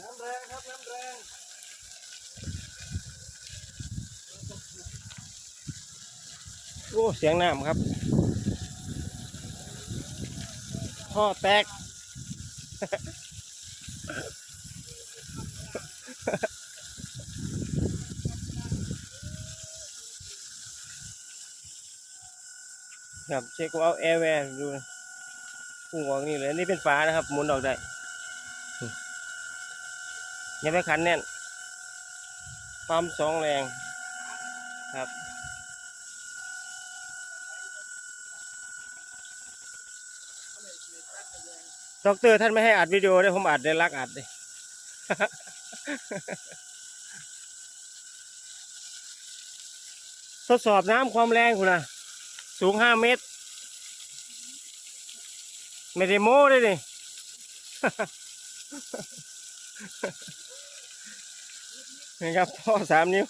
น้ำแรงครับน้ำแรงโอ้เสียงน้ำครับท่อแตกครับเช็คว่าแอร์แวร์ดูพุ่งออกนี่เลยนี่เป็นฝานะครับหมุนออกได้ ย่าไปขันแน่นปั๊มสองแรงครับด็อกเตอร์ท่านไม่ให้อัดวิดีโอได้ผมอัดได้รักอัดเลยทดสอบน้ำความแรงคุณนะสูงห้าเมตร ไม่ได้โม้เลย นี่ครับท่อสามนิ้ว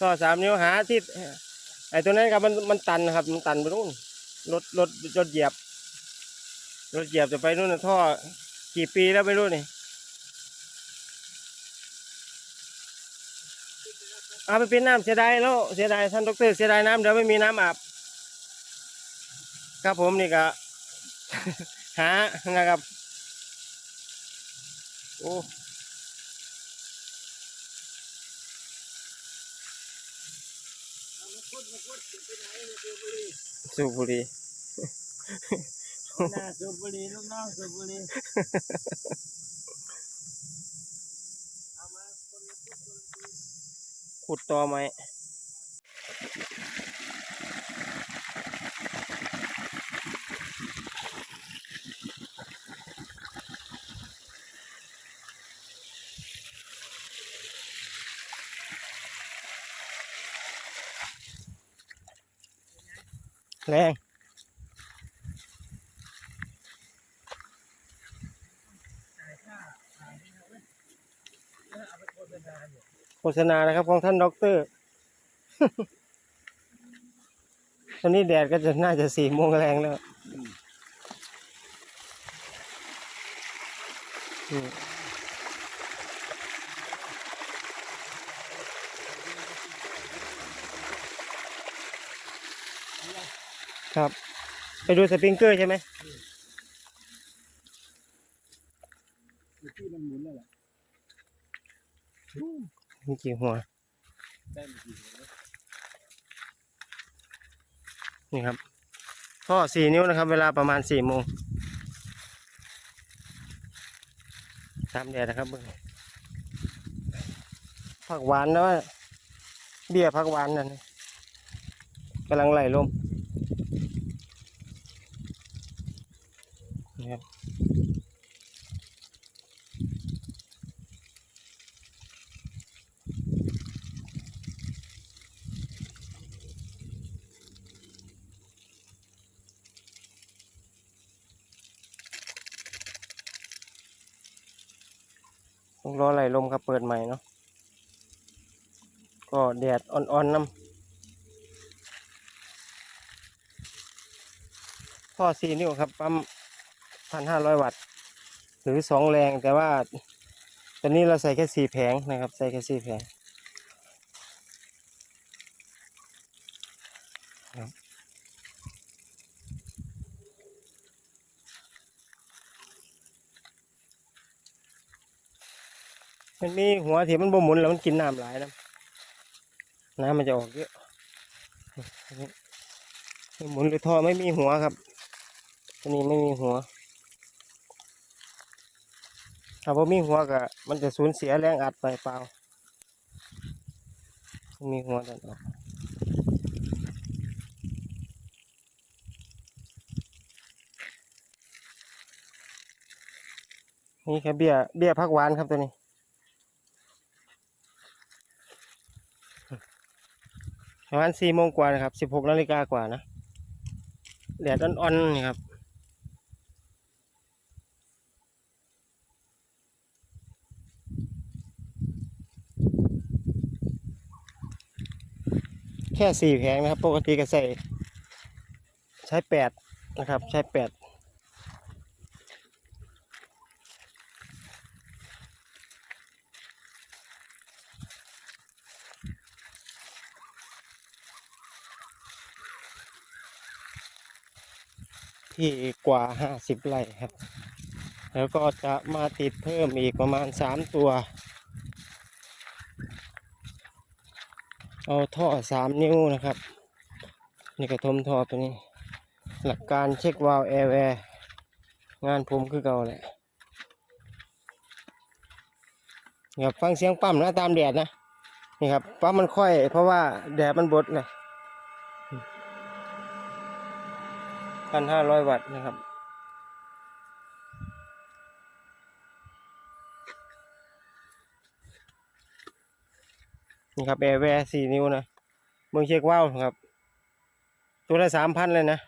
ท่อสามนิ้วหาที่ไอ้ตัวนั้นครับมันมันตันครับ มันตันไปนู่นรถรถรถเหยียบรถเหยียบจะไปนู่นท่อกี่ปีแล้วไม่รู้นี่เอาไปเป็นน้ำเสียดายแล้วเสียดายท่านดอกเตอรเสียดายน้ำเดี๋ยวไม่มีน้ำอาบครับผมนี่ก็หานะครับโอ้ สูบบุหรีหน้าสูบบุหรี่ลูกน้องสูบบุหรี่เอามาคนละฟุตคนละทีขุดต่อไหม แรงโฆษณานะครับของท่านด็อกเตอร์ ตอนนี้แดดก็จะน่าจะสี่โมงแรงแล้ว ครับ ไปดูสปริงเกอร์ใช่ไหมอยู่ที่มันหมุนแล้วล่ะมีกี่หัวได้มันกี่หัวแล้วนี่ครับท่อสี่นิ้วนะครับ เวลาประมาณสี่โมงตามแดดนะครับเบิ่งผักหวานนะว่าเบี้ยผักหวานนั่นนี่กำลังไหลลม ต้องรอไหลลมครับเปิดใหม่เนาะก็แดดอ่อนๆน้ำท่อสี่นิ้วครับปั๊มพันห้าร้อยวัตต์ หรือสองแรงแต่ว่าตอนนี้เราใส่แค่สี่แผงนะครับ ใส่แค่สี่แผง มันมีหัวที่มันบ่หมุนแล้วมันกินน้ำหลายนะน้ำมันจะออกเยอะหมุนหรือท่อไม่มีหัวครับตัวนี้ไม่มีหัว ถ้าบ่มีหัวก็มันจะสูญเสียแรงอัดไปเปล่า มีหัวดันออกนี่ครับเบี้ยเบี้ยพักหวานครับตัวนี้ ประมาณสี่โมงกว่านะครับสิบหกนาฬิกากว่านะแดดอ่อนๆนี่ครับแค่สี่แผงนะครับ ปกติก็ใส่ใช้แปดนะครับ ใช้แปด ที่กว่า 50ไร่ครับ แล้วก็จะมาติดเพิ่มอีกประมาณ 3 ตัว เอาท่อ 3 นิ้วนะครับ นี่กระทมท่อตัวนี้ หลักการเช็ควาล์วแอร์แวร์งานผมคือเก่าแหละครับฟังเสียงปั๊มนะตามแดดนะ นี่ครับปั๊มมันค่อย เพราะว่าแดดมันบดนะ พันห้าร้อยวัตต์นะครับ นี่ครับแอร์แวร์สี่นิ้วนะมึงเช็คว่าวครับ ตัวละสามพันเลยนะ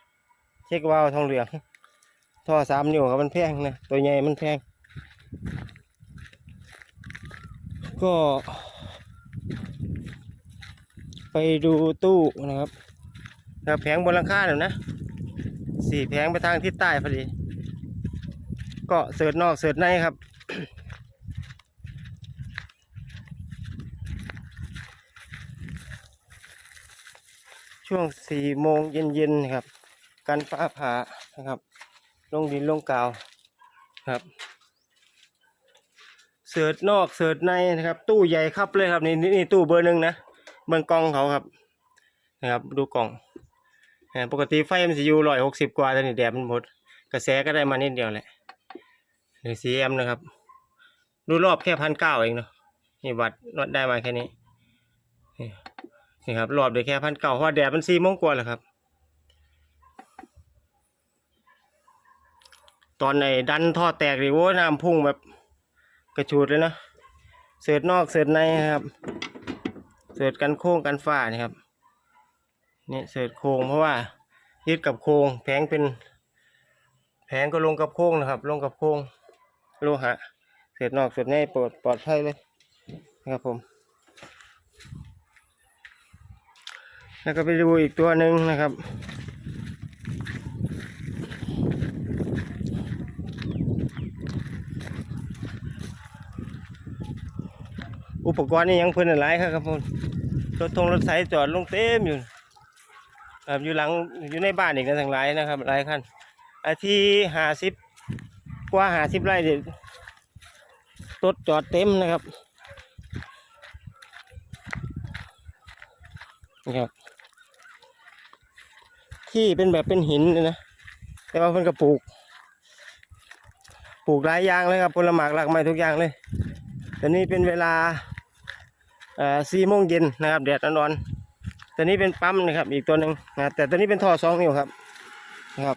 เช็คว่าวทองเหลือง ท่อสามนิ้วครับมันแพงนะ ตัวใหญ่มันแพง ก็ไปดูตู้นะครับ แผงบนหลังคาหน่อยนะ สี่แผงไปทางทิศใต้พอดี ก็เสิร์ชนอกเสิร์ชในครับ ช่วงสี่โมงเย็นๆนครับ กันฟ้าผ่านะครับ ลงดินลงกาวครับเสิร์ชนอกเสิร์ชในนะครับ ตู้ใหญ่ครับเลยครับนี่นี่นี่ตู้เบอร์หนึ่งนะเบื้องกองเขาครับ นะครับ ดูกล่อง ปกติไฟมันจะอยู่ร้อยหกสิบกว่าแต่นี่แดดมันหมด กระแสก็ได้มานิดเดียวแหละหรือซีเอ็มนะครับ ดูรอบแค่พันเก้าเองเนาะนี่วัดวัดได้มาแค่นี้นี่ครับรอบเดียวแค่พันเก้าเพราะแดดมันสี่โมงกว่าแหละครับ ตอนไหนดันท่อแตกหรือว่าน้ำพุ่งแบบกระชูดเลยนะเสือดนอกเสือดในนะครับ เสือดกันโค้งกันฝ้านี่ครับ นี่เสือดโค้งเพราะว่ายึดกับโค้งแผงเป็น แผงก็ลงกับโค้งนะครับ ลงกับโค้งโลหะเสือดนอกเสือดในปลอดปลอดภัยเลยนะครับผม แล้วก็ไปดูอีกตัวหนึ่งนะครับอุปกรณ์นี่ยังเพิ่นหลายครับครับผมรถทงรถไถจอดลงเต็มอยู่ ครับอยู่หลังอยู่ในบ้านอีกนะทั้งหลายนะครับหลายคันอาที่ห้าสิบกว่าห้าสิบไร่เด็ดรถจอดเต็มนะครับนี่ครับ ที่เป็นแบบเป็นหินเลยนะ แต่ว่าเพิ่นก็ปลูก ปลูกหลายอย่างเลยครับผลไม้หลากไม้ทุกอย่างเลยตอนนี้เป็นเวลาสี่โมงเย็นนะครับแดดร้อนๆ ตัวนี้เป็นปั๊มนะครับ อีกตัวหนึ่งนะแต่ตัวนี้เป็นท่อสองนิ้วครับนะครับ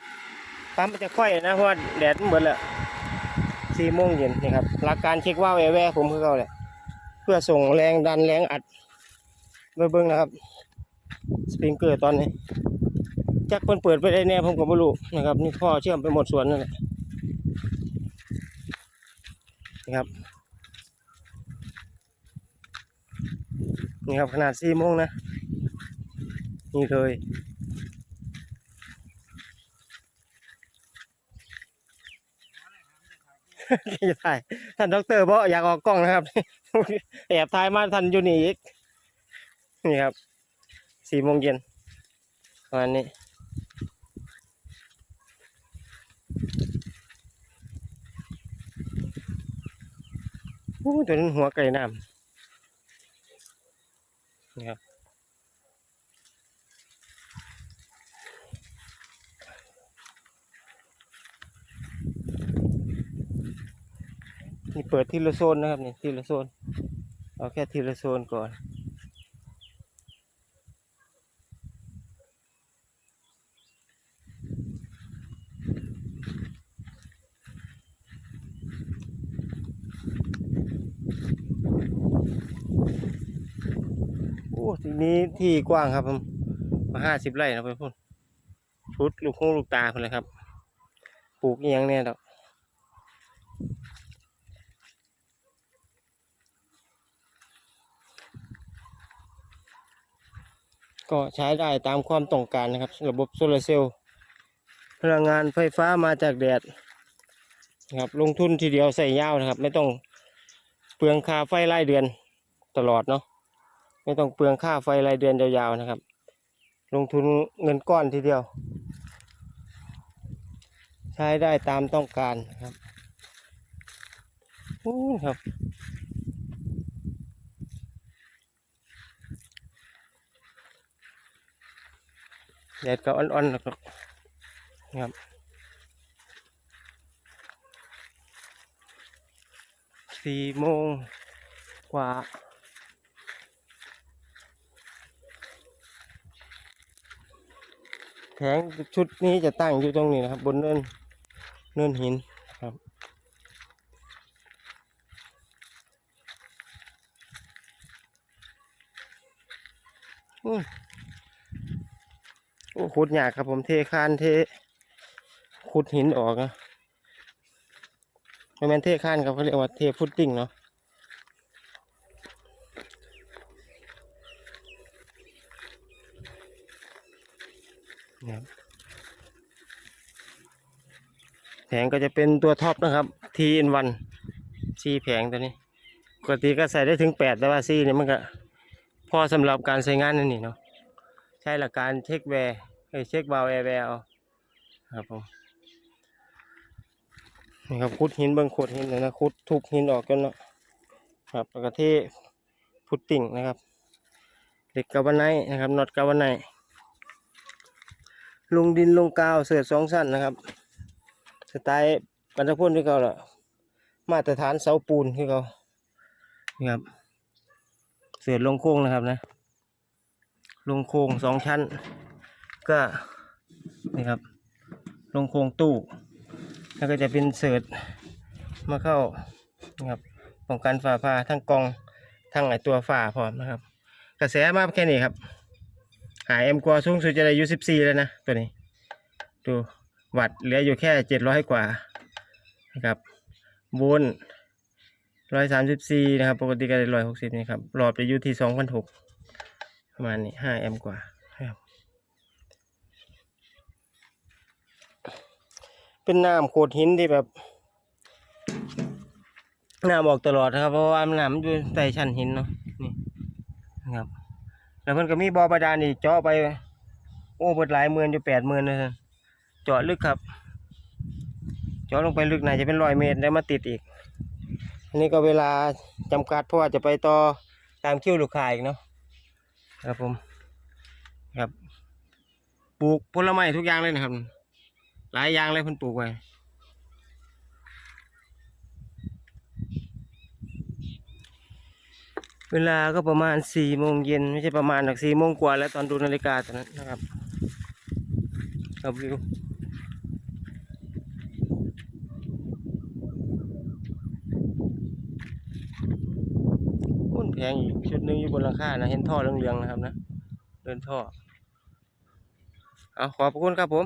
ปั๊มมันจะค่อยนะเพราะว่าแดดมันเบิดแล้วสี่โมงเย็นนี่ครับหลักการเช็คว่าวแอร์แวร์ผมคือเขาแหละเพื่อส่งแรงดันแรงอัดเบิ่งเบิ่งนะครับ สปริงเกอร์ตอนนี้จักเพิ่นเปิดไปได้แน่ผมก็ไม่รู้นะครับ นี่ท่อเชื่อมไปหมดสวนนั่นแหละนะครับนี่ครับขนาดสี่โมงนะ นี่เลย จะถ่ายท่านด็อกเตอร์บอกอยากออกกล้องนะครับ แอบถ่ายมาท่านอยู่นี่อีก นี่ครับสี่โมงเย็นประมาณนี้โอ้ตัวนั้นหัวไก่น้ำนี่ครับ นี่เปิดทีละโซนนะครับนี่ทีละโซน เอาแค่ทีละโซนก่อน โอ้ทีนี้ที่กว้างครับผมมาห้าสิบไร่นะเพื่อนพูดชุดลูกหูลูกตาคนเลยครับ ปลูกเอียงเนี่ยดอก ก็ใช้ได้ตามความต้องการนะครับ ระบบโซลาร์เซลล์พลังงานไฟฟ้ามาจากแดดนะครับลงทุนทีเดียวใส่ยาวนะครับ ไม่ต้องเปลืองค่าไฟรายเดือนตลอดเนาะไม่ต้องเปลืองค่าไฟรายเดือนยาวๆนะครับ ลงทุนเงินก้อนทีเดียว ใช้ได้ตามต้องการนะครับอู้ครับ แดดก็อ่อนๆนะครับครับสี่โมงกว่าแผงชุดนี้จะตั้งอยู่ตรงนี้นะครับ บนเนินเนินหินครับ อืมโอ้ ขุดยากครับผมเทคานเทขุดหินออกนะไม่แม่นเทคานครับเขาเรียกว่าเทฟุตติ้งเนาะแผงก็จะเป็นตัวท็อปนะครับ TN1 ซีแผงตัวนี้ปกติก็ใส่ได้ถึงแปดแต่ว่าซีเนี่ยมันก็ พอสำหรับการใช้งานนั่นนี่เนาะใช้หลักการเช็คแวร์ เอ้เช็คบาวแอร์แวร์เอาครับผมนี่ครับขุดหินเบิ้องขุดหินเลยนะขุดทุบหินออกกันเนาะครับแล้วก็เทพุตติ้งนะครับเหล็กกาวไนนะครับน็อตกาวไนท์ลงดินลงกาวเสือสองสั้นนะครับสไตล์บรรทุกพ่นที่เขาละมาตรฐานเสาปูนที่เขานี่ครับเสือลงโค้งนะครับนะ ลงโค้งสองชั้น ก็นี่ครับ ลงโค้งตู้ แล้วก็จะเป็นเสิร์ตมาเข้านะครับป้องกันฝ่าผ่าทั้งกองทั้งไอตัวฝ่าพร้อมนะครับ กระแสมาแค่นี้ครับ หายเอ็มกว่าสูงสุดจะได้อายุสิบสี่แล้วนะตัวนี้ ดูวัดเหลืออยู่แค่เจ็ดร้อยกว่านะครับโวลต์ร้อยสามสิบสี่นะครับ ปกติก็ได้ร้อยหกสิบนี่ครับหลอดจะอยู่ที่สองพันหกประมาณนี้ห้าแอมป์กว่า เป็นน้ำโขดหินที่แบบน้ำออกตลอดนะครับ เพราะว่าน้ำมันอยู่ใต้ชั้นหินเนาะนี่นะครับ แล้วเพิ่นก็มีบ่อบาดาลอีกเจาะไป โอ้เปิดหลายหมื่นอยู่แปดหมื่นเลยเจาะลึกครับ เจาะลงไปลึกน่าจะเป็นร้อยเมตรแล้วมาติดอีก อันนี้ก็เวลาจำกัดเพราะว่าจะไปต่อตามคิวลูกค้าอีกเนาะครับผมครับปลูกผลไม้ทุกอย่างเลยนะครับ หลายอย่างเลยเพิ่นปลูกไว้เวลาก็ประมาณสี่โมงเย็นไม่ใช่ประมาณหรอกสี่โมงกว่าแล้วตอนดูนาฬิกาตอนนั้นนะครับครับวิวหุ้นแพงอีกชุดหนึงอยู่บนหลังคานะ เห็นท่อเหลืองๆนะครับนะ เดินท่อ เอาขอบคุณครับผม